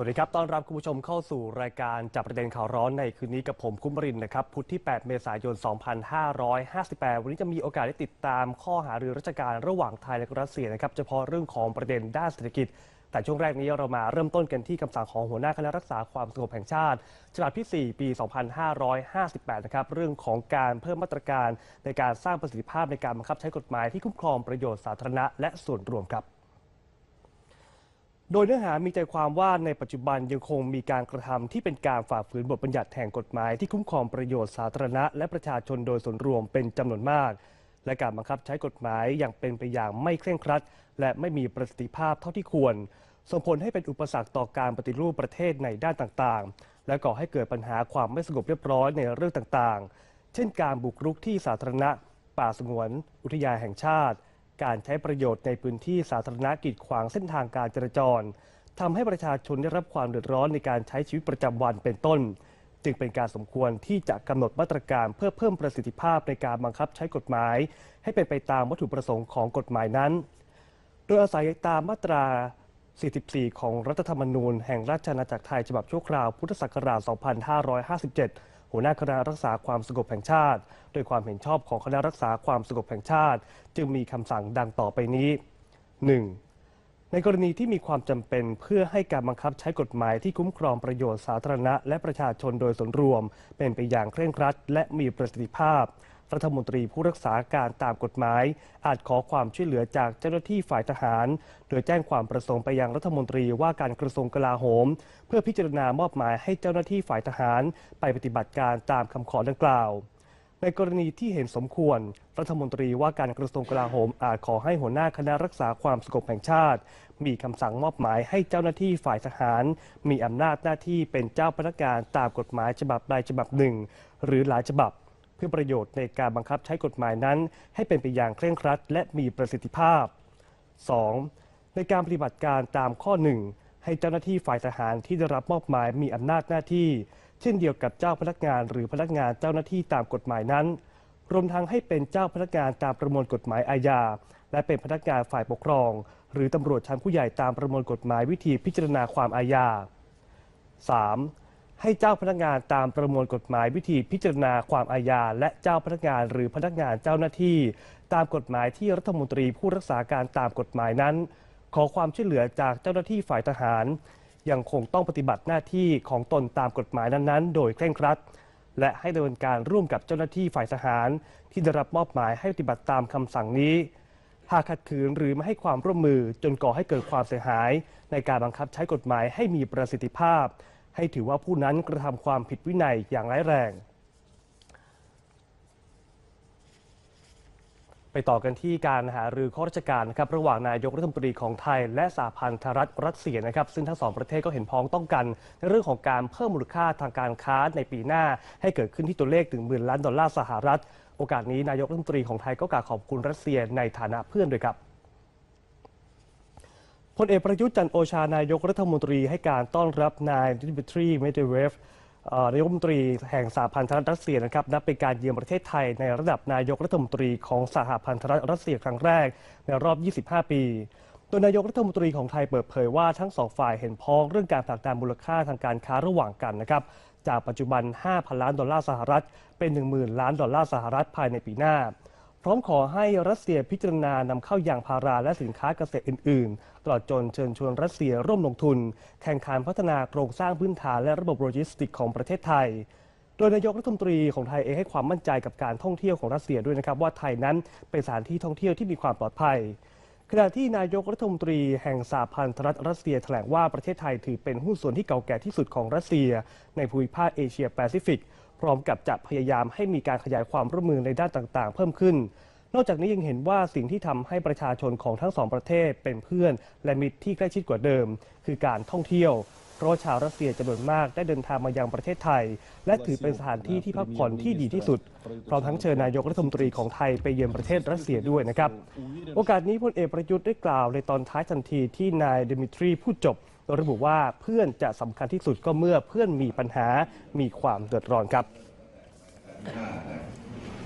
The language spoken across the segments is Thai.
สวัสดีครับ ต้อนรับคุณผู้ชมเข้าสู่รายการจับประเด็นข่าวร้อนในคืนนี้กับผมคุ้มบรินนะครับ พุธที่ 8 เมษายน 2558 วันนี้จะมีโอกาสได้ติดตามข้อหารือราชการระหว่างไทยและรัสเซียนะครับ เฉพาะเรื่องของประเด็นด้านเศรษฐกิจ แต่ช่วงแรกนี้เรามาเริ่มต้นกันที่คำสั่งของหัวหน้าคณะรักษาความสงบแห่งชาติ ฉบับที่ 4 ปี 2558 นะครับ เรื่องของการเพิ่มมาตรการในการสร้างประสิทธิภาพในการบังคับใช้กฎหมายที่คุ้มครองประโยชน์สาธารณะและส่วนรวมครับ โดยเนื้อหามีใจความว่าในปัจจุบันยังคงมีการกระทำที่เป็นการฝ่าฝืนบทบัญญัติแห่งกฎหมายที่คุ้มครองประโยชน์สาธารณะ และประชาชนโดยส่วนรวมเป็นจำนวนมาก และการบังคับใช้กฎหมายอย่างเป็นไปอย่างไม่เคร่งครัด และไม่มีประสิทธิภาพเท่าที่ควร ส่งผลให้เป็นอุปสรรคต่อการปฏิรูปประเทศในด้านต่างๆ และก่อให้เกิดปัญหาความไม่สงบเรียบร้อยในเรื่องต่างๆ เช่น การบุกรุกที่สาธารณะ ป่าสงวน อุทยานแห่งชาติ การใช้ประโยชน์ในพื้นที่สาธารณะกีดขวางเส้นทางการจราจรทำให้ประชาชนได้รับความเดือดร้อนในการใช้ชีวิตประจำวันเป็นต้น จึงเป็นการสมควรที่จะกำหนดมาตรการเพื่อเพิ่มประสิทธิภาพในการบังคับใช้กฎหมาย ให้เป็นไปตามวัตถุประสงค์ของกฎหมายนั้น โดยอาศัยตามมาตรา 44 ของรัฐธรรมนูญแห่งราชอาณาจักรไทยฉบับชั่วคราวพุทธศักราช 2557 หัวหน้าคณะรักษาความสงบแห่งชาติ โดยความเห็นชอบของคณะรักษาความสงบแห่งชาติ จึงมีคำสั่งดังต่อไปนี้ 1. ในกรณีที่มีความจำเป็นเพื่อให้การบังคับใช้กฎหมายที่คุ้มครองประโยชน์สาธารณะ และประชาชนโดยส่วนรวม เป็นไปอย่างเคร่งครัด และมีประสิทธิภาพ รัฐมนตรีผู้รักษาการตามกฎหมาย อาจขอความช่วยเหลือจากเจ้าหน้าที่ฝ่ายทหาร โดยแจ้งความประสงค์ไปยังรัฐมนตรีว่าการกระทรวงกลาโหม เพื่อพิจารณามอบหมายให้เจ้าหน้าที่ฝ่ายทหาร ไปปฏิบัติการตามคำขอดังกล่าวในกรณีที่เห็นสมควร รัฐมนตรีว่าการกระทรวงกลาโหมอาจขอให้หัวหน้าคณะรักษาความสงบแห่งชาติ มีคำสั่งมอบหมายให้เจ้าหน้าที่ฝ่ายทหาร มีอำนาจหน้าที่เป็นเจ้าพนักงานตามกฎหมายฉบับใดฉบับหนึ่ง หรือหลายฉบับ เพื่อประโยชน์ในการบังคับใช้กฎหมายนั้น ให้เป็นไปอย่างเคร่งครัด และมีประสิทธิภาพ 2. ในการปฏิบัติการตามข้อ 1 ให้เจ้าหน้าที่ฝ่ายทหารที่ได้รับมอบหมายมีอำนาจหน้าที่ เช่นเดียวกับเจ้าพนักงาน หรือพนักงานเจ้าหน้าที่ตามกฎหมายนั้น รวมทั้งให้เป็นเจ้าพนักงานตามประมวลกฎหมายอาญา และเป็นพนักงานฝ่ายปกครอง หรือตำรวจชั้นผู้ใหญ่ตามประมวลกฎหมายวิธีพิจารณาความอาญา 3. ให้เจ้าพนักงานตามประมวลกฎหมายวิธีพิจารณาความอาญาและเจ้าพนักงานหรือพนักงานเจ้าหน้าที่ ตามกฎหมายที่รัฐมนตรีผู้รักษาการตามกฎหมายนั้น ขอความช่วยเหลือจากเจ้าหน้าที่ฝ่ายทหาร ยังคงต้องปฏิบัติหน้าที่ของตนตามกฎหมายนั้นๆ โดยเคร่งครัด และให้ดำเนินการร่วมกับเจ้าหน้าที่ฝ่ายทหาร ที่ได้รับมอบหมายให้ปฏิบัติตามคำสั่งนี้หากขัดขืนหรือไม่ให้ความร่วมมือจนก่อให้เกิดความเสียหาย ในการบังคับใช้กฎหมายให้มีประสิทธิภาพ ให้ถือว่าผู้นั้นกระทำความผิดวินัยอย่างร้ายแรง ไปต่อกันที่การหารือข้อราชการนะครับระหว่างนายกรัฐมนตรีของไทย และสหพันธรัฐรัสเซียนะครับซึ่งทั้งสองประเทศก็เห็นพ้องต้องกัน ในเรื่องของการเพิ่มมูลค่าทางการค้าในปีหน้า ให้เกิดขึ้นที่ตัวเลขถึงหมื่นล้านดอลลาร์สหรัฐ โอกาสนี้นายกรัฐมนตรีของไทยก็กล่าวขอบคุณรัสเซียในฐานะเพื่อนด้วยครับ พลเอกประยุทธ์จันโอชานายกรัฐมนตรีให้การต้อนรับนายดิมิทรีเมเดเวฟนายกรัฐมนตรีแห่งสหพันธรัฐรัสเซียนะครับนับเป็นการเยือนประเทศไทยในระดับนายกรัฐมนตรีของสหพันธรัฐรัสเซียครั้งแรกในรอบ 25 ปีโดยนายกรัฐมนตรีของไทยเปิดเผยว่าทั้งสองฝ่ายเห็นพ้องเรื่องการผลักดันมูลค่าทางการค้าระหว่างกันนะครับจากปัจจุบัน 5,000 ล้านดอลลาร์สหรัฐเป็น 10,000 ล้านดอลลาร์สหรัฐภายในปีหน้า พร้อมขอให้รัสเซียพิจารณานำเข้ายางพาราและสินค้าเกษตรอื่น ๆ ตลอดจนเชิญชวนรัสเซียร่วมลงทุน แข่งขันพัฒนาโครงสร้างพื้นฐานและระบบโลจิสติกของประเทศไทย โดยนายกรัฐมนตรีของไทยเองให้ความมั่นใจกับการท่องเที่ยวของรัสเซียด้วยนะครับว่าไทยนั้นเป็นสถานที่ท่องเที่ยวที่มีความปลอดภัยขณะที่นายกรัฐมนตรีแห่งสหพันธรัฐรัสเซียแถลงว่าประเทศไทยถือเป็นหุ้นส่วนที่เก่าแก่ที่สุดของรัสเซีย ในภูมิภาคเอเชียแปซิฟิก พร้อมกับจะพยายามให้มีการขยายความร่วมมือในด้านต่างๆ เพิ่มขึ้น นอกจากนี้ยังเห็นว่าสิ่งที่ทำให้ประชาชนของทั้งสองประเทศเป็นเพื่อน และมิตรที่ใกล้ชิดกว่าเดิม คือการท่องเที่ยวเพราะชาวรัสเซียจำนวนมากได้เดินทางมายังประเทศไทย และถือเป็นสถานที่ที่พักผ่อนที่ดีที่สุด พร้อมทั้งเชิญนายกรัฐมนตรีของไทยไปเยือนประเทศรัสเซียด้วยนะครับ โอกาสนี้พลเอกประยุทธ์ได้กล่าวในตอนท้ายทันทีที่นายเดมิทรีพูดจบ โดยระบุว่าเพื่อนจะสำคัญที่สุดก็เมื่อเพื่อนมีปัญหามีความเดือดร้อนครับ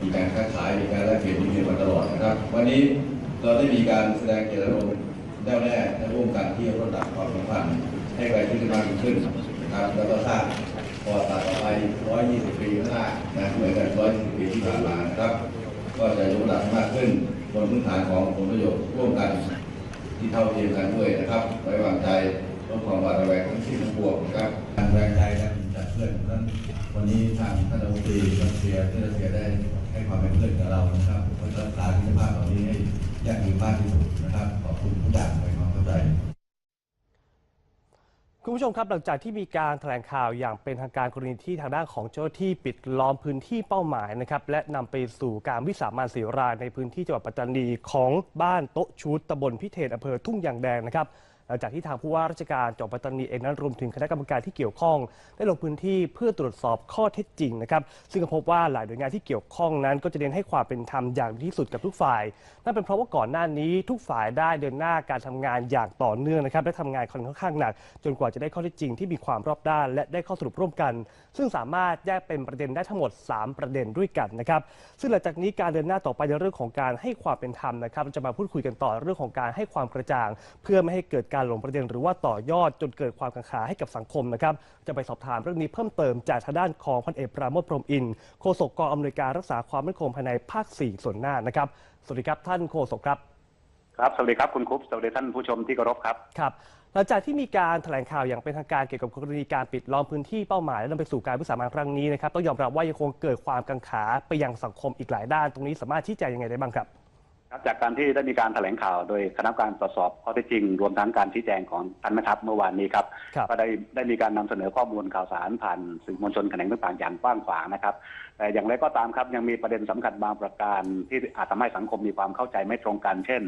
มีการค้าขายมีการแลกเปลี่ยนมีเงินมาตลอดนะครับ วันนี้เราได้มีการแสดงเจตจำนงแน่วแน่และร่วมกันที่จะลดระดับความสัมพันธ์ให้ไกลขึ้นมากยิ่งขึ้นนะครับแล้วก็สร้างประวัติศาสตร์ต่อไป 120 ปีข้างหน้านะเหมือนกัน120 ปีที่ผ่านมานะครับ ก็จะยกระดับมากขึ้นบนพื้นฐานของผลประโยชน์ร่วมกัน ที่เท่าเทียมกันด้วยนะครับไว้วางใจ ลดความหวาดระแวงทั้งสิ้นทั้งปวงนะครับการแรงใจและจากเพื่อนนั้นวันนี้ทางท่านรัฐมนตรีรัสเซียที่รัสเซียได้ให้ความเป็นเพื่อนกับเรานะครับเพื่อรักษาคุณภาพเหล่านี้ให้ยั่งยืนมากที่สุดนะครับขอบคุณทุกอย่างในความเข้าใจคุณผู้ชมครับหลังจากที่มีการแถลงข่าวอย่างเป็นทางการกรณีที่ทางด้านของเจ้าที่ปิดล้อมพื้นที่เป้าหมายนะครับและนำไปสู่การวิสามันสีรายในพื้นที่จังหวัดปัตตานีของบ้านโต๊ะชูดตำบลพิเทนอำเภอทุ่งยางแดงนะครับ หลังจากที่ทางผู้ว่าราชการจังหวัดปัตตานีเองนั้นรวมถึงคณะกรรมการที่เกี่ยวข้อง ได้ลงพื้นที่เพื่อตรวจสอบข้อเท็จจริงนะครับซึ่งก็พบว่าหลายหน่วยงานที่เกี่ยวข้องนั้น ก็จะเน้นให้ความเป็นธรรมอย่างที่สุดกับทุกฝ่าย นั่นเป็นเพราะว่าก่อนหน้านี้ทุกฝ่ายได้เดินหน้าการทำงานอย่างต่อเนื่องนะครับและทำงานค่อนข้างหนัก จนกว่าจะได้ข้อเท็จจริงที่มีความรอบด้าน และได้ข้อสรุปร่วมกัน ซึ่งสามารถแยกเป็นประเด็นได้ทั้งหมด 3 ประเด็นด้วยกันนะครับซึ่งหลังจากนี้การเดินหน้าต่อไปในเรื่องของการให้ความเป็นธรรมนะครับจะมาพูดคุยกันต่อเรื่องของการให้ความกระจ่าง เพื่อไม่ให้เกิดการหลงประเด็นหรือว่าต่อยอดจนเกิดความกังขาให้กับสังคมนะครับ จะไปสอบถามเรื่องนี้เพิ่มเติมจากทางด้านของพันเอกปราโมทพรหมอินทร์โฆษกกองอำนวยการรักษาความมั่นคงภายในภาค 4 ส่วนหน้านะครับ สวัสดีครับท่านโฆษกครับ ครับ สวัสดีครับคุณคุปสวัสดีท่านผู้ชมที่เคารพครับ ครับหลังจากที่มีการแถลงข่าวอย่างเป็นทางการเกี่ยวกับกรณีการปิดล้อมพื้นที่เป้าหมายและนำไปสู่การวิสามันครั้งนี้นะครับต้องยอมรับว่ายังคงเกิดความกังขาไปยังสังคมอีกหลายด้าน ตรงนี้สามารถชี้แจงยังไงได้บ้างครับครับ จากการที่ได้มีการแถลงข่าวโดยคณะกรรมการตรวจสอบข้อเท็จจริง รวมทั้งการชี้แจงของท่านแม่ทัพเมื่อวานนี้ครับครับ ก็ได้ได้มีการนำเสนอข้อมูลข่าวสารผ่านสื่อมวลชนแขนงต่างๆอย่างกว้างขวางนะครับแต่อย่างไรก็ตามครับยังมีประเด็นสำคัญบางประการ ที่อาจทำให้สังคมมีความเข้าใจไม่ตรงกัน เช่น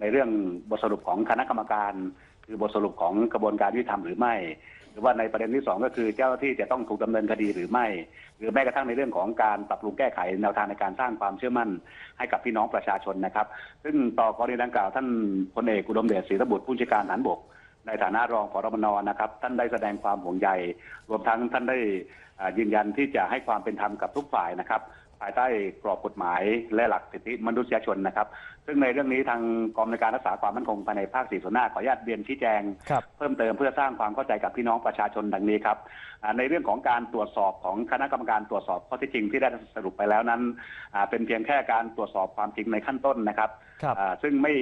ในเรื่องบทสรุปของคณะกรรมการ คือบทสรุปของกระบวนการยุติธรรมหรือไม่ห รือว่าในประเด็นที่สองก็คือเจ้าหน้าที่จะต้องถูกดำเนินคดีหรือไม่ หรือแม้กระทั่งในเรื่องของการปรับปรุงแก้ไขแนวทางในการสร้างความเชื่อมั่นให้กับพี่น้องประชาชนนะครับ ซึ่งต่อกรณีดังกล่าวท่านพลเอกอุดมเดชศรีระบุตรผู้จัดการฐานบก ในฐานะรองผอรมนนะครับท่านได้แสดงความห่วงใยรวมทั้งท่านได้ยืนยันที่จะให้ความเป็นธรรมกับทุกฝ่ายนะครับ ภายใต้กรอบกฎหมายและหลักสิทธิมนุษยชนนะครับ ซึ่งในเรื่องนี้ทางกองในวยการรักษาความมั่นคงภายในภาคสี่ส่วนหน้าขออนุญาตเรียนชี้แจง ครับ เพิ่มเติมเพื่อสร้างความเข้าใจกับพี่น้องประชาชนดังนี้ครับอ่าในเรื่องของการตรวจสอบของคณะกรรมการตรวจสอบข้อเท็จจริงที่ได้สรุปไปแล้วนั้นอ่าเป็นเพียงแค่การตรวจสอบความจริงในขั้นต้นนะครับครับ อ่าซึ่งไม่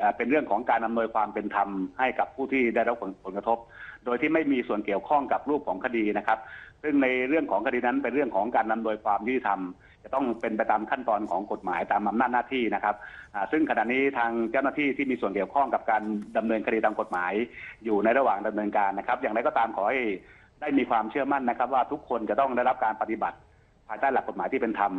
อ่าเป็นเรื่องของการอำนวยความเป็นธรรมให้กับผู้ที่ได้รับผลผลกระทบ โดยที่ไม่มีส่วนเกี่ยวข้องกับรูปของคดีนะครับ ซึ่งในเรื่องของคดีนั้นเป็นเรื่องของการอำนวยความยุติธรรม จะต้องเป็นไปตามขั้นตอนของกฎหมายตามอำนาจหน้าที่นะครับอ่าซึ่งขณะนี้ทางเจ้าหน้าที่ที่มีส่วนเกี่ยวข้องกับการดำเนินคดีตามกฎหมาย อยู่ในระหว่างดำเนินการนะครับ อย่างไรก็ตามขอให้ได้มีความเชื่อมั่นนะครับ ว่าทุกคนจะต้องได้รับการปฏิบัติภายใต้หลักกฎหมายที่เป็นธรรม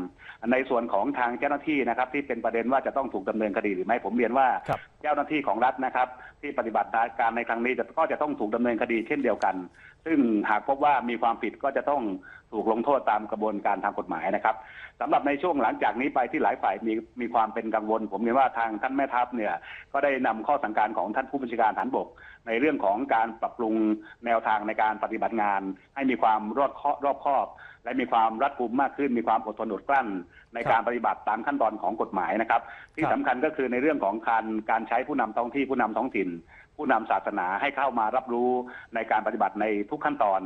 ในส่วนของทางเจ้าหน้าที่นะครับ ที่เป็นประเด็นว่าจะต้องถูกดำเนินคดีหรือไม่ผมเรียนว่าครับเจ้าหน้าที่ของรัฐนะครับ ที่ปฏิบัติการในครั้งนี้จะก็จะต้องถูกดำเนินคดีเช่นเดียวกันซึ่งหากพบว่ามีความผิดก็จะต้องถูกลงโทษตามกระบวนการทางกฎหมายนะครับสำหรับในช่วงหลังจากนี้ไปที่หลายฝ่ายมีมีความเป็นกังวล ผมเรียนว่าทางท่านแม่ทัพเนี่ยก็ได้นำข้อสั่งการของท่านผู้บัญชาการฐานบก ในเรื่องของการปรับปรุงแนวทางในการปฏิบัติงาน ให้มีความรอบครอบคอบ และมีความรัดกุมมากขึ้น มีความอดทนอดกลั้น ในการปฏิบัติตามขั้นตอนของกฎหมายนะครับ ที่ครับสำคัญก็คือในเรื่องของการการใช้ผู้นำท้องที่ผู้นำท้องถิ่น ผู้นำศาสนาให้เข้ามารับรู้ในการปฏิบัติในทุกขั้นตอน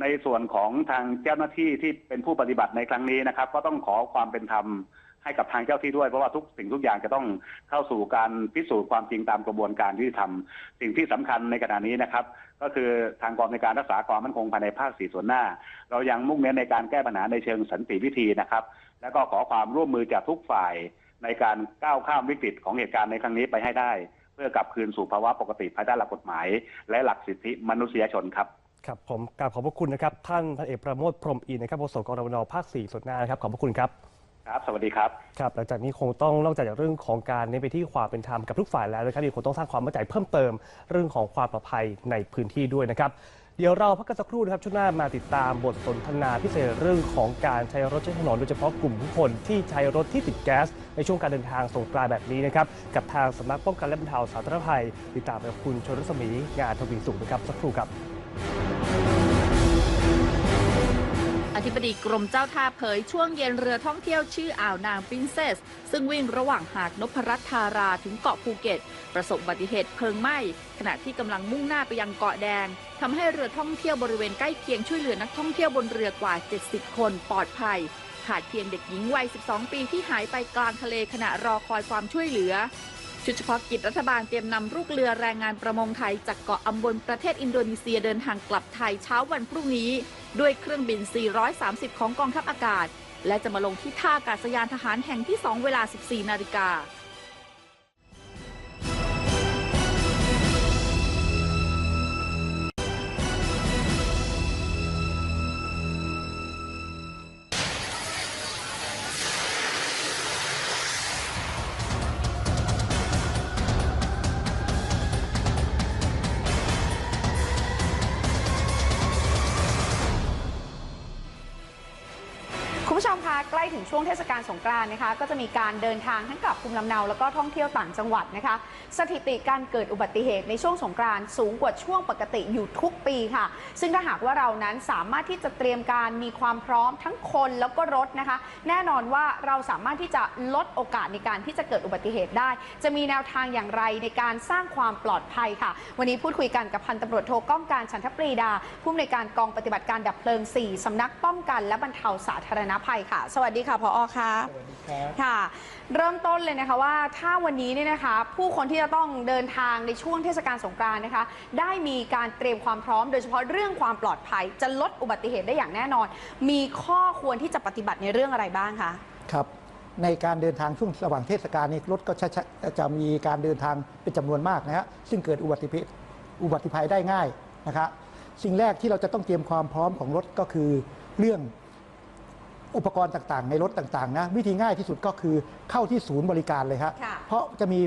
ในส่วนของทางเจ้าหน้าที่ที่เป็นผู้ปฏิบัติในครั้งนี้นะครับ ก็ต้องขอความเป็นธรรมให้กับทางเจ้าที่ด้วยเพราะว่าทุกสิ่งทุกอย่างจะต้องเข้าสู่การพิสูจน์ความจริงตามกระบวนการยุติธรรม สิ่งที่สำคัญในขณะนี้นะครับ ก็คือทางกองในวยการรักษาความมั่นคงภายในภาคสี่ส่วนหน้า เรายังมุ่งเน้นในการแก้ปัญหาในเชิงสันติวิธีนะครับ แล้วก็ขอความร่วมมือจากทุกฝ่ายในการก้าวข้ามวิกฤตของเหตุการณ์ในครั้งนี้ไปให้ได้ พื่อกลับคืนสู่ภาวะปกติภายใต้หลักกฎหมาย และหลักสิทธิมนุษยชนครับครับผมกราบขอบพระคุณนะครับ ท่านพันเอกประโมทพรหมอินทร์นะครับโฆษกกรมนภาค4ส่วนหน้านะครับขอบพระคุณครับครับ สวัสดีครับครับหลังจากนี้คงต้องนอกจากเรื่องของการเน้นไปที่ความเป็นธรรมกับทุกฝ่ายแล้วนะครับยังคงต้องสร้างความมั่นใจเพิ่มเติม เรื่องของความปลอดภัยในพื้นที่ด้วยนะครับ เดี๋ยวเราพักกันสักครู่นะครับช่วงหน้ามาติดตามบทสนทนาพิเศษเรื่องของการใช้รถใช้ถนนโดยเฉพาะกลุ่มผู้คนที่ใช้รถที่ติดแก๊ส ในช่วงการเดินทางสงกรานต์แบบนี้นะครับกับทางสำนักป้องกันและบรรเทาสาธารณภัย ติดตามกับคุณชนรัศมีงานทวีสุขนะครับสักครู่ครับ ธิบดีกรมเจ้าท่าเผยช่วงเย็นเรือท่องเที่ยวชื่ออ่าวนางปรินเซส ซึ่งวิ่งระหว่างหาดนพรัตน์ธาราถึงเกาะภูเก็ต ประสบอุบัติเหตุเพลิงไหม้ขณะที่กำลังมุ่งหน้าไปยังเกาะแดงทำให้เรือท่องเที่ยวบริเวณใกล้เคียงช่วยเหลือนักท่องเที่ยวบนเรือกว่า 70 คนปลอดภัยขาดเพียงเด็กหญิงวัย 12 ปีที่หายไปกลางทะเลขณะรอคอยความช่วยเหลือ ชุดเฉพาะกิจรัฐบาลเตรียมนำลูกเรือแรงงานประมงไทยจากเกาะอัมบนประเทศอินโดนีเซียเดินทางกลับไทยเช้าวันพรุ่งนี้ ด้วยเครื่องบิน 430 ของกองทัพอากาศ และจะมาลงที่ท่าอากาศยานทหารแห่งที่ 2 เวลา 14 นาฬิกา ล้ถึงช่วงเทศกาลสงกรานต์นะคะ ก็จะมีการเดินทางทั้งกลับภูมิลำเนาแล้วก็ท่องเที่ยวต่างจังหวัดนะคะ สถิติการเกิดอุบัติเหตุในช่วงสงกรานต์สูงกว่าช่วงปกติอยู่ทุกปีค่ะ ซึ่งถ้าหากว่าเรานั้นสามารถที่จะเตรียมการมีความพร้อมทั้งคนแล้วก็รถนะคะ แน่นอนว่าเราสามารถที่จะลดโอกาสในการที่จะเกิดอุบัติเหตุได้ จะมีแนวทางอย่างไรในการสร้างความปลอดภัยค่ะ วันนี้พูดคุยกันกับพันตำรวจโทก้องการชันทปรีดาผู้อำนวยการกองปฏิบัติการดับเพลิง 4สำนักป้องกันและบรรเทาสาธารณภัยค่ะ สวัสดีค่ะพออค่ะค่ะ เริ่มต้นเลยนะคะว่าถ้าวันนี้เนี่ยนะคะ ผู้คนที่จะต้องเดินทางในช่วงเทศกาลสงกรานต์นะคะ ได้มีการเตรียมความพร้อม โดยเฉพาะเรื่องความปลอดภัย จะลดอุบัติเหตุได้อย่างแน่นอน มีข้อควรที่จะปฏิบัติในเรื่องอะไรบ้างคะครับในการเดินทางช่วงระหว่างเทศกาลนี้รถก็จะจะจะมีการเดินทางเป็นจำนวนมากนะฮะซึ่งเกิดอุบัติเหตุอุบัติภัยได้ง่ายนะครับสิ่งแรกที่เราจะต้องเตรียมความพร้อมของรถก็คือเรื่อง อุปกรณ์ต่างๆ ในรถต่างๆนะวิธีง่ายที่สุดก็คือเข้าที่ศูนย์บริการเลยครับค่ะ เพราะจะมี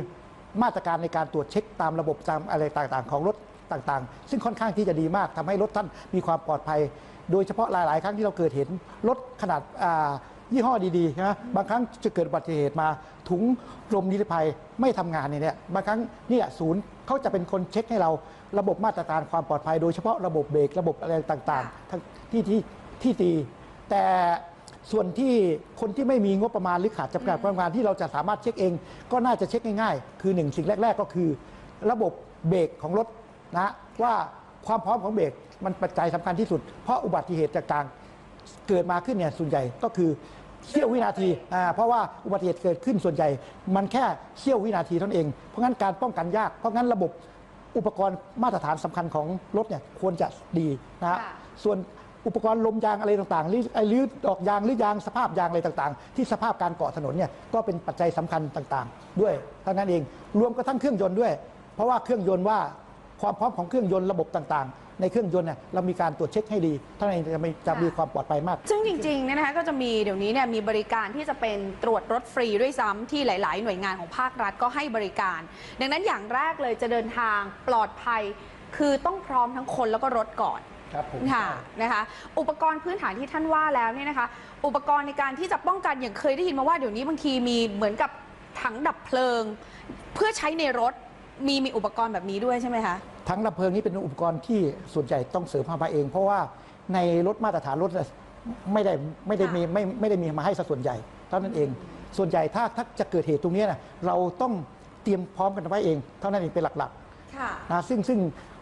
มาตรการในการตรวจเช็คตามระบบตามอะไรต่างๆ ของรถต่างๆ ซึ่งค่อนข้างที่จะดีมากทำให้รถท่านมีความปลอดภัย โดยเฉพาะหลาย ๆ ครั้งที่เราเกิดเห็นรถขนาดอ่ายี่ห้อดีๆนะบางครั้งจะเกิดอุบัติเหตุมาถุงลมนิรภัยไม่ทำงานเนี่ยบางครั้งเนี่ยศูนย์เขาจะเป็นคนเช็คให้เราระบบมาตรการความปลอดภัย โดยเฉพาะระบบเบรกระบบอะไรต่างๆ ทั้งที่ที่ที่ตีแต่ ส่วนที่คนที่ไม่มีงบประมาณหรือขาดจำกัดประมาณที่เราจะสามารถเช็คเอง ก็น่าจะเช็คง่ายๆ คือหนึ่งสิ่งแรก ๆ ก็คือ ระบบเบรกของรถนะว่าความพร้อมของเบรกมันปัจจัยสำคัญที่สุด เพราะอุบัติเหตุจากการเกิดมาขึ้นเนี่ยส่วนใหญ่ก็คือเสี้ยววินาทีอ่าเพราะว่าอุบัติเหตุเกิดขึ้นส่วนใหญ่ มันแค่เสี้ยววินาทีเท่านั้นเอง เพราะงั้นการป้องกันยาก เพราะงั้นระบบอุปกรณ์มาตรฐานสำคัญของรถเนี่ยควรจะดีนะฮะค่ะส่วน อุปกรณ์ลมยางอะไรต่างๆหรือไอ้หรือดอกยางหรือยางสภาพยางอะไรต่างๆ ที่สภาพการเกาะถนนเนี่ยก็เป็นปัจจัยสำคัญต่างๆ ด้วยเท่านั้นเองรวมกระทั่งเครื่องยนต์ด้วย เพราะว่าเครื่องยนต์ว่าความพร้อมของเครื่องยนต์ระบบต่างๆ ในเครื่องยนต์เนี่ยเรามีการตรวจเช็คให้ดีเท่านั้นเองจะมีจะมีความปลอดภัยมาก ซึ่งจริงๆเนี่ยนะคะก็จะมีเดี๋ยวนี้เนี่ยมีบริการที่จะเป็นตรวจรถฟรีด้วยซ้ำที่หลาย ๆ หน่วยงานของภาครัฐก็ให้บริการ ดังนั้นอย่างแรกเลยจะเดินทางปลอดภัย คือต้องพร้อมทั้งคนแล้วก็รถก่อน ครับผม ค่ะนะคะ อุปกรณ์พื้นฐานที่ท่านว่าแล้วเนี่ยนะคะ อุปกรณ์ในการที่จะป้องกันอย่างเคยได้ยินมาว่าเดี๋ยวนี้บางทีมีเหมือนกับถังดับเพลิง เพื่อใช้ในรถมีมีอุปกรณ์แบบนี้ด้วยใช่ไหมคะ ทั้งดับเพลิงนี่เป็นอุปกรณ์ที่ส่วนใหญ่ต้องเสริมมาเอง เพราะว่าในรถมาตรฐานรถเนี่ยไม่ได้ไม่ได้มีไม่ไม่ได้มีมาให้สัส่วนใหญ่เท่านั้นเอง ส่วนใหญ่ถ้าถ้าจะเกิดเหตุตรงเนี้ยนะเราต้องเตรียมพร้อมกันไว้เอง เท่านั้นเองเป็นหลักๆ ค่ะ นะซึ่งซึ่ง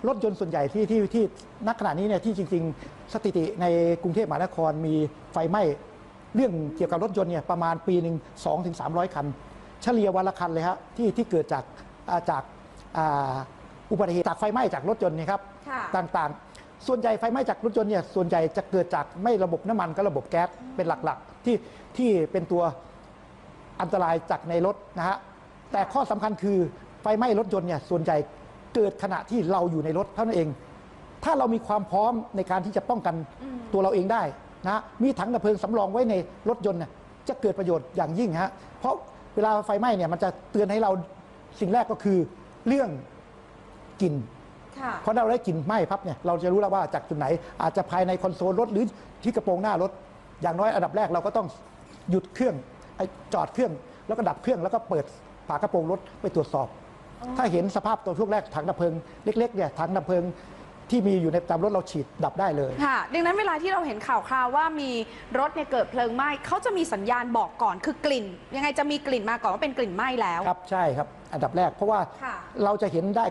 รถยนต์ส่วนใหญ่ที่ที่ที่นักขณะนี้เนี่ยที่จริง ๆ สถิติในกรุงเทพมหานครมีไฟไหม้เรื่องเกี่ยวกับรถยนต์เนี่ยประมาณปีหนึ่ง2-300ถึง300 คัน เฉลี่ยวันละคันเลยฮะที่ที่เกิดจากอ่าจากอ่าอุบัติเหตุจากไฟไหม้จากรถยนต์นี่ครับค่ะ ต่างๆ ส่วนใหญ่ไฟไหม้จากรถยนต์เนี่ยส่วนใหญ่จะเกิดจากไม่ระบบน้ำมันก็ระบบแก๊สเป็นหลักๆ ที่ที่เป็นตัว อันตรายจากในรถนะฮะ แต่ข้อสำคัญคือไฟไหม้รถยนต์เนี่ยส่วนใหญ่ เกิดขณะที่เราอยู่ในรถเท่านั้นเอง ถ้าเรามีความพร้อมในการที่จะป้องกันตัวเราเองได้นะฮะมีถังดับเพลิงสำรองไว้ในรถยนต์เนี่ยจะเกิดประโยชน์อย่างยิ่งฮะเพราะเวลาไฟไหม้เนี่ยมันจะเตือนให้เราสิ่งแรกก็คือเรื่องกลิ่นค่ะเพราะเราได้กลิ่นไหม้พับเนี่ยเราจะรู้แล้วว่าจากจุดไหน อาจจะภายในคอนโซลรถหรือที่กระโปรงหน้ารถ อย่างน้อยอันดับแรกเราก็ต้องหยุดเครื่องไอ้จอดเครื่อง แล้วก็ดับเครื่องแล้วก็เปิดฝากระโปรงรถไปตรวจสอบ ถ้าเห็นสภาพตัวช่วงแรกถังดับเพลิงเล็กๆเนี่ยถังดับเพลิงที่มีอยู่ในตามรถเราฉีดดับได้เลย ค่ะ ดังนั้นเวลาที่เราเห็นข่าวคราวว่ามีรถเนี่ยเกิดเพลิงไหม้เขาจะมีสัญญาณบอกก่อนคือกลิ่น ยังไงจะมีกลิ่นมาก่อนว่าเป็นกลิ่นไหม้แล้ว ครับใช่ครับ อันดับแรก เพราะว่าค่ะเราจะเห็นได้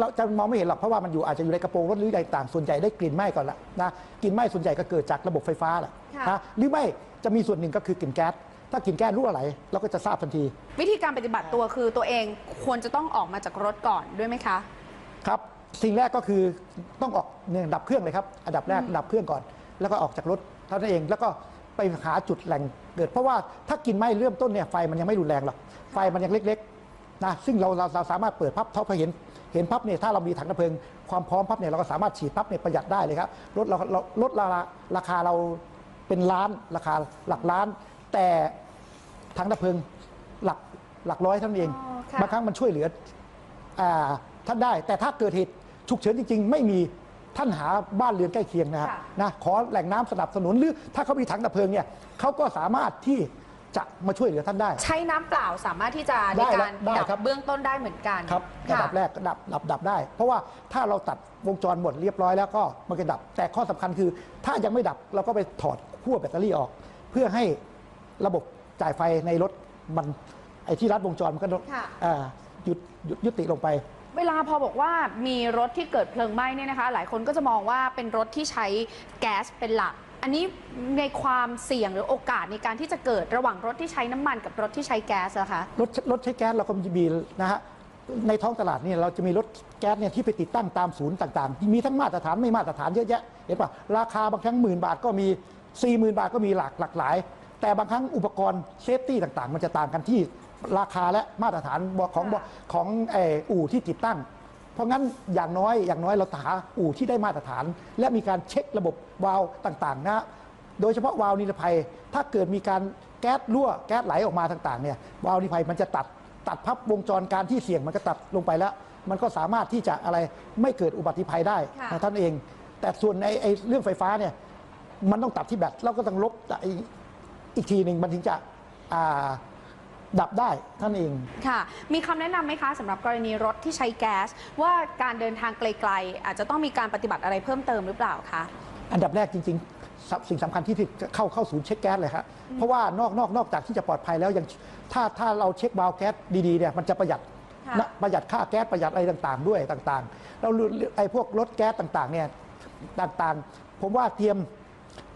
เราจะมองไม่เห็นหรอกเพราะว่ามันอยู่อาจจะอยู่ในกระโปรงรถหรืออะไรต่างส่วนใหญ่ได้กลิ่นไหม้ก่อนละนะกลิ่นไหม้ส่วนใหญ่ก็เกิดจากระบบไฟฟ้าแหละค่ะ นะหรือไม่จะมีส่วนหนึ่งก็คือกลิ่นแก๊ส ถ้ากลิ่นแก๊สรั่วไหลเราก็จะทราบทันที วิธีการปฏิบัติตัวคือตัวเองควรจะต้องออกมาจากรถก่อนด้วยไหมคะ ครับสิ่งแรกก็คือต้องออกเนี่ยดับเครื่องเลยครับอันดับแรกดับเครื่องก่อน แล้วก็ออกจากรถเท่านั้นเองแล้วก็ไปหาจุดแหล่งเกิด เพราะว่าถ้ากลิ่นไหม้เริ่มต้นเนี่ยไฟมันยังไม่รุนแรงหรอกไฟมันยังเล็กๆนะซึ่งเราเราเราสามารถเปิดพับเท่าพอเห็นเห็นพับเนี่ยถ้าเรามีถังดับเพลิงความพร้อมพับเนี่ยเราก็สามารถฉีดพับเนี่ยประหยัดได้เลยครับรถเราเราลดราคาราคาเราเป็นล้านราคาหลักล้าน แต่ ถังดับเพลิงหลักหลักร้อยเท่านั้นเองอ๋อค่ะ บางครั้งมันช่วยเหลืออ่าท่านได้ แต่ถ้าเกิดเหตุฉุกเฉินจริง ๆ ไม่มีท่านหาบ้านเรือนใกล้เคียงนะครับค่ะนะขอแหล่งน้ำสนับสนุนหรือถ้าเขามีถังดับเพลิงเนี่ยเขาก็สามารถที่จะมาช่วยเหลือท่านได้ ใช้น้ำเปล่าสามารถที่จะในได้การได้ดับครับ เบื้องต้นได้เหมือนกันครับระค่ะ ดับแรกก็ดับดับดับได้ เพราะว่าถ้าเราตัดวงจรหมดเรียบร้อยแล้วก็มันก็ดับ แต่ข้อสำคัญคือถ้ายังไม่ดับเราก็ไปถอดขั้วแบตเตอรี่ออก เพื่อให้ระบบ จ่ายไฟในรถมันไอ้ที่รัดวงจรมันก็ลดค่ะ อ่าหยุดหยุดยุติลงไป เวลาพอบอกว่ามีรถที่เกิดเพลิงไหม้เนี่ยนะคะ หลายคนก็จะมองว่าเป็นรถที่ใช้แก๊สเป็นหลัก อันนี้ในความเสี่ยงหรือโอกาสในการที่จะเกิดระหว่างรถที่ใช้น้ำมันกับรถที่ใช้แก๊สอะคะ รถรถใช้แก๊สเราก็มีบีนะฮะในท้องตลาดเนี่ยเราจะมีรถแก๊สเนี่ยที่ไปติดตั้งตามศูนย์ต่างๆ มีทั้งมาตรฐานไม่มาตรฐานเยอะแยะ เห็นปะราคาบางครั้งหมื่นบาทก็มี4ี่หมื่นบาทก็มีหลากหลากหลาย แต่บางครั้งอุปกรณ์เซฟตี้ต่างๆ มันจะต่างกันที่ราคาและมาตรฐานของของเอออู่ที่ติดตั้ง เพราะงั้นอย่างน้อยอย่างน้อยเราหาอู่ที่ได้มาตรฐาน และมีการเช็คระบบวาล์วต่างๆนะฮะโดยเฉพาะวาล์วนิรภัย ถ้าเกิดมีการแก๊สรั่วแก๊สไหลออกมาต่างๆเนี่ยวาล์วนิรภัยมันจะตัดตัดพับวงจรการที่เสี่ยงมันก็ตัดลงไปแล้ว มันก็สามารถที่จะอะไรไม่เกิดอุบัติภัยได้ค่ะนะท่านเอง แต่ส่วนในไอ้เรื่องไฟฟ้าเนี่ยมันต้องตัดที่แบตแล้วก็ต้องลบไอ้อีกทีหนึ่งมันถึงจะอ่าดับได้ท่านเองค่ะ มีคำแนะนำไหมคะสำหรับกรณีรถที่ใช้แก๊ส ว่าการเดินทางไกลๆ อาจจะต้องมีการปฏิบัติอะไรเพิ่มเติมหรือเปล่าคะอันดับแรกจริงๆสับสิ่งสำคัญที่ที่เข้าเข้าศูนย์เช็คแก๊สเลยครับเพราะว่านอกนอกนอกจากที่จะปลอดภัยแล้วยังถ้าถ้าเราเช็ควาล์วแก๊สดีๆเนี่ยมันจะประหยัดค่ะนะประหยัดค่าแก๊สประหยัดอะไรต่างๆ ด้วยต่างๆเราไอ้พวกรถแก๊สต่างๆเนี่ยต่างๆ ผมว่าเตรียม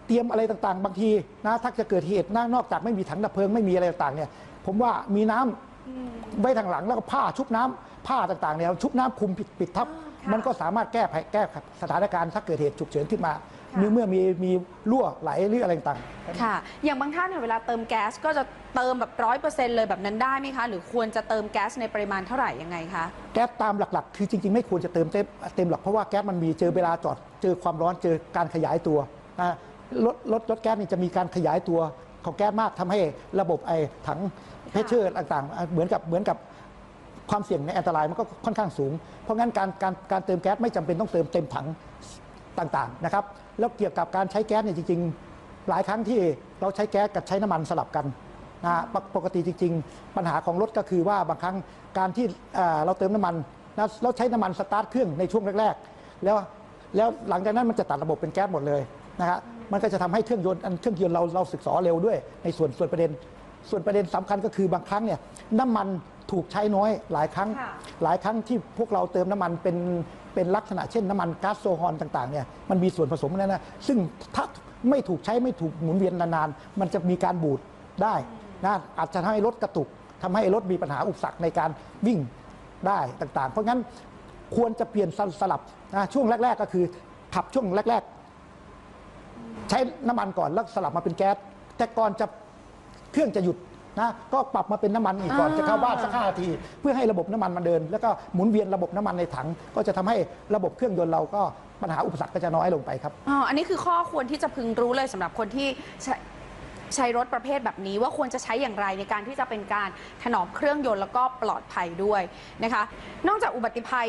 เตรียมอะไรต่างๆ บางทีนะถ้าจะเกิดเหตุนะนอกจากไม่มีถังดับเพลิงไม่มีอะไรต่างๆเนี่ยผมว่ามีน้ำไว้ทางหลังแล้วก็ผ้าชุบน้ำผ้าต่างๆเนี่ยชุบน้ำคลุมปิดปิดทับค่ะมันก็สามารถแก้ภัยแก้สถานการณ์ถ้าเกิดเหตุฉุกเฉินขึ้นมาค่ะเมื่อเมื่อมีมีรั่วไหลหรืออะไรต่างๆค่ะ อย่างบางท่านเนี่ยเวลาเติมแก๊สก็จะเติมแบบร้อยเปอร์เซ็นต์เลยแบบนั้นได้ไหมคะ หรือควรจะเติมแก๊สในปริมาณเท่าไหร่ยังไงคะ แก๊สตามหลักๆ คือจริงๆ ไม่ควรจะเติมเต็มเต็มหรอกเพราะว่าแก๊สมันมีเจอเวลาจอดเจอความร้อนเจอการขยายตัวนะ รถรถรถแก๊สนี่จะมีการขยายตัวของแก๊สมากทำให้ระบบไอถังเพชเชอร์ต่างๆ เหมือนกับเหมือนกับความเสี่ยงในอันตรายมันก็ค่อนข้างสูง เพราะงั้นการการการเติมแก๊สไม่จำเป็นต้องเติมเต็มถังต่างๆนะครับแล้วเกี่ยวกับการใช้แก๊สเนี่ยจริง ๆ หลายครั้งที่เราใช้แก๊สกับใช้น้ำมันสลับกันนะฮะปกปกติจริง ๆ ปัญหาของรถก็คือว่าบางครั้งการที่เราเติมน้ำมันนะเราใช้น้ำมันสตาร์ทเครื่องในช่วงแรก ๆ แล้วแล้วหลังจากนั้นมันจะตัดระบบเป็นแก๊สหมดเลยนะฮะ มันก็จะทำให้เครื่องยนต์อันเครื่องยนต์เราเราศึกษาเร็วด้วย ในส่วนส่วนประเด็น ส่วนประเด็นสำคัญก็คือบางครั้งเนี่ยน้ำมันถูกใช้น้อยหลายครั้งค่ะหลายครั้งที่พวกเราเติมน้ำมันเป็นเป็นลักษณะเช่นน้ำมันก๊าซโซฮอลต่างๆเนี่ยมันมีส่วนผสมนั่นนะซึ่งถ้าไม่ถูกใช้ไม่ถูกหมุนเวียนนานๆ มันจะมีการบูดได้นะอาจจะทำให้รถกระตุกทำให้รถมีปัญหาอุปสรรคในการวิ่งได้ต่างๆ เพราะงั้นควรจะเปลี่ยนสสลับนะช่วงแรก ๆ ก็คือขับช่วงแรกๆ ใช้น้ำมันก่อนแล้วสลับมาเป็นแก๊สแต่ก่อนจะเครื่องจะหยุดนะก็ปรับมาเป็นน้ำมันอีกก่อนอ่าจะเข้าบ้านสักห้านาที เพื่อให้ระบบน้ำมันมันเดิน แล้วก็หมุนเวียนระบบน้ำมันในถัง ก็จะทำให้ระบบเครื่องยนต์เราก็ปัญหาอุปสรรคก็จะน้อยลงไปครับ อ๋ออันนี้คือข้อควรที่จะพึงรู้เลยสำหรับคนที่ใช้ใช้รถประเภทแบบนี้ ว่าควรจะใช้อย่างไรในการที่จะเป็นการถนอมเครื่องยนต์แล้วก็ปลอดภัยด้วยนะคะ นอกจากอุบัติภัย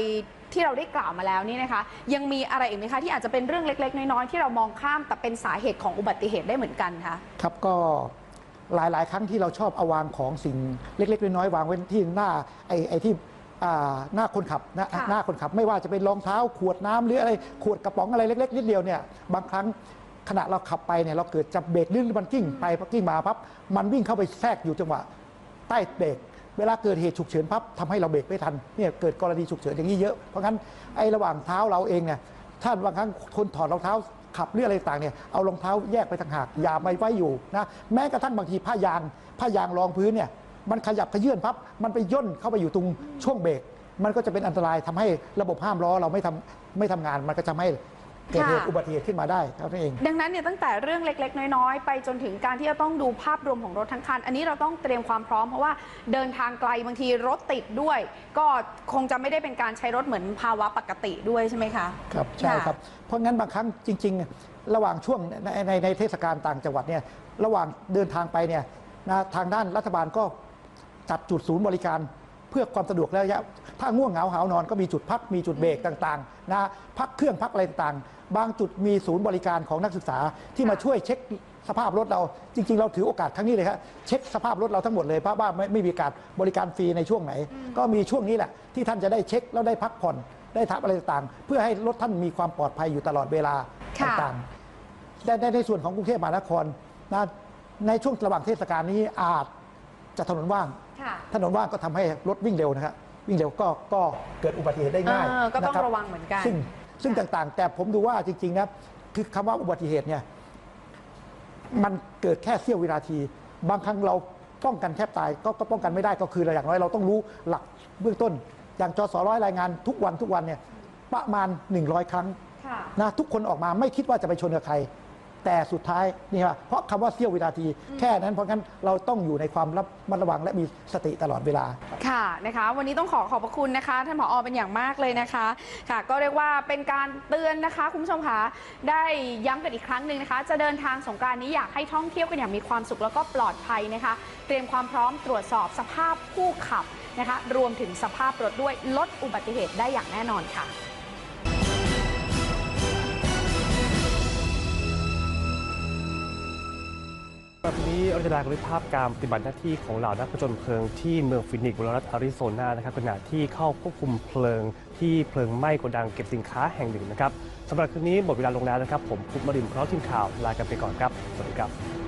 ที่เราได้กล่าวมาแล้วนี่นะคะ ยังมีอะไรอีกไหมคะที่อาจจะเป็นเรื่องเล็ก ๆ น้อยๆที่เรามองข้ามแต่เป็นสาเหตุของอุบัติเหตุได้เหมือนกันคะครับก็หลาย ๆ ครั้งที่เราชอบเอาวางของสิ่งเล็ก ๆ น้อยๆวางไว้ที่หน้าไอ้ไอ้ที่อ่าหน้าคนขับนะค่ะหน้าคนขับ ไม่ว่าจะเป็นรองเท้า ขวดน้ำหรืออะไรขวดกระป๋องอะไรเล็ก ๆ นิดเดียวเนี่ยบางครั้งขณะเราขับไปเนี่ยเราเกิดจะเบรกลื่นหรือมันกิ้งไปกิ้งมาพับมันวิ่งเข้าไปแทรกอยู่จังหวะใต้เบรก เวลาเกิดเหตุฉุกเฉินพับทำให้เราเบรกไม่ทันเนี่ยเกิดกรณีฉุกเฉินอย่างนี้เยอะเพราะงั้นไอ้ระหว่างเท้าเราเองเนี่ยถ้าบางครั้งคนถอดรองเท้าขับหรืออะไรต่างเนี่ยเอารองเท้าแยกไปต่างหากอย่าไปไว้อยู่นะแม้กระทั่งบางทีผ้ายางผ้ายางรองพื้นเนี่ยมันขยับขยื่นพับมันไปย่นเข้าไปอยู่ตรงช่วงเบรกมันก็จะเป็นอันตรายทำให้ระบบห้ามล้อเราไม่ทำไม่ทำงานมันก็จะทำให้ เกิดเหตุค่ะอุบัติเหตุขึ้นมาได้ครับนั่นเอง ดังนั้นเนี่ยตั้งแต่เรื่องเล็ก ๆ น้อยๆ ไปจนถึงการที่จะต้องดูภาพรวมของรถทั้งคัน อันนี้เราต้องเตรียมความพร้อมเพราะว่าเดินทางไกลบางทีรถติดด้วย ก็คงจะไม่ได้เป็นการใช้รถเหมือนภาวะปกติด้วยใช่ไหมคะ ครับใช่ค่ะครับ เพราะงั้นบางครั้งจริง ๆ ระหว่างช่วงในในในเทศกาลต่างจังหวัดเนี่ยระหว่างเดินทางไปเนี่ยนะทางด้านรัฐบาลก็จัดจุดศูนย์บริการ เพื่อความสะดวกและระยะ ถ้าง่วงเหงาหาวนอนก็มีจุดพักมีจุดเบรกต่างๆนะพักเครื่องพักอะไรต่างๆ บางจุดมีศูนย์บริการของนักศึกษาที่มาช่วยเช็คสภาพรถเราจริง ๆ เราถือโอกาสครั้งนี้เลยครับเช็คสภาพรถเราทั้งหมดเลยเพราะว่าไม่ไม่มีการบริการฟรีในช่วงไหน ก็มีช่วงนี้แหละที่ท่านจะได้เช็คแล้วได้พักผ่อนได้ทำอะไรต่างๆ เพื่อให้รถท่านมีความปลอดภัยอยู่ตลอดเวลาค่ะต่างๆแต่ในในส่วนของกรุงเทพมหานครนะในช่วงระหว่างเทศกาลนี้อาจจะถนนว่างค่ะ ถนนว่างก็ทำให้รถวิ่งเร็วนะครับวิ่งเร็วก็ก็เกิดอุบัติเหตุได้ง่ายเออก็ต้องนคบระวังเหมือนกัน ซึ่งซึ่งต่างๆ แต่ผมดูว่าจริงๆนะคือคำว่าอุบัติเหตุเนี่ยมันเกิดแค่เสี้ยววินาที บางครั้งเราป้องกันแทบตายก็ก็ป้องกันไม่ได้ก็คืออย่างน้อยเราต้องรู้หลักเบื้องต้น อย่างจสร้อยรายงานทุกวันทุกวันเนี่ยประมาณ 100 ครั้งค่ะนะทุกคนออกมาไม่คิดว่าจะไปชนกับใคร แต่สุดท้ายนี่ครับเพราะคำว่าเสี้ยววินาที แค่นั้นเพราะงั้นเราต้องอยู่ในความระมัดระวังและมีสติตลอดเวลา ค่ะนะคะ วันนี้ต้องขอขอบพระคุณนะคะ ท่านผอเป็นอย่างมากเลยนะคะ ค่ะ ก็เรียกว่าเป็นการเตือนนะคะคุณผู้ชมคะได้ย้ำกันอีกครั้งหนึ่งนะคะ จะเดินทางสงกรานต์นี้อยากให้ท่องเที่ยวกันอย่างมีความสุขแล้วก็ปลอดภัยนะคะ เตรียมความพร้อมตรวจสอบสภาพผู้ขับนะคะ รวมถึงสภาพรถด้วยลดอุบัติเหตุได้อย่างแน่นอนค่ะ วันนี้เราจะได้กรุดภาพการปฏิบัติหน้าที่ของเหล่านักผจญเพลิงที่เมืองฟินิกส์รัฐอาริโซนานะครับขณะที่เข้าควบคุมเพลิงที่เพลิงไหม้โกดังเก็บสินค้าแห่งหนึ่งนะครับสำหรับคืนนี้หมดเวลาลงแล้วนะครับ ผมคุปมรินทร์พร้อมทีมข่าวลากันไปก่อนครับ สวัสดีครับ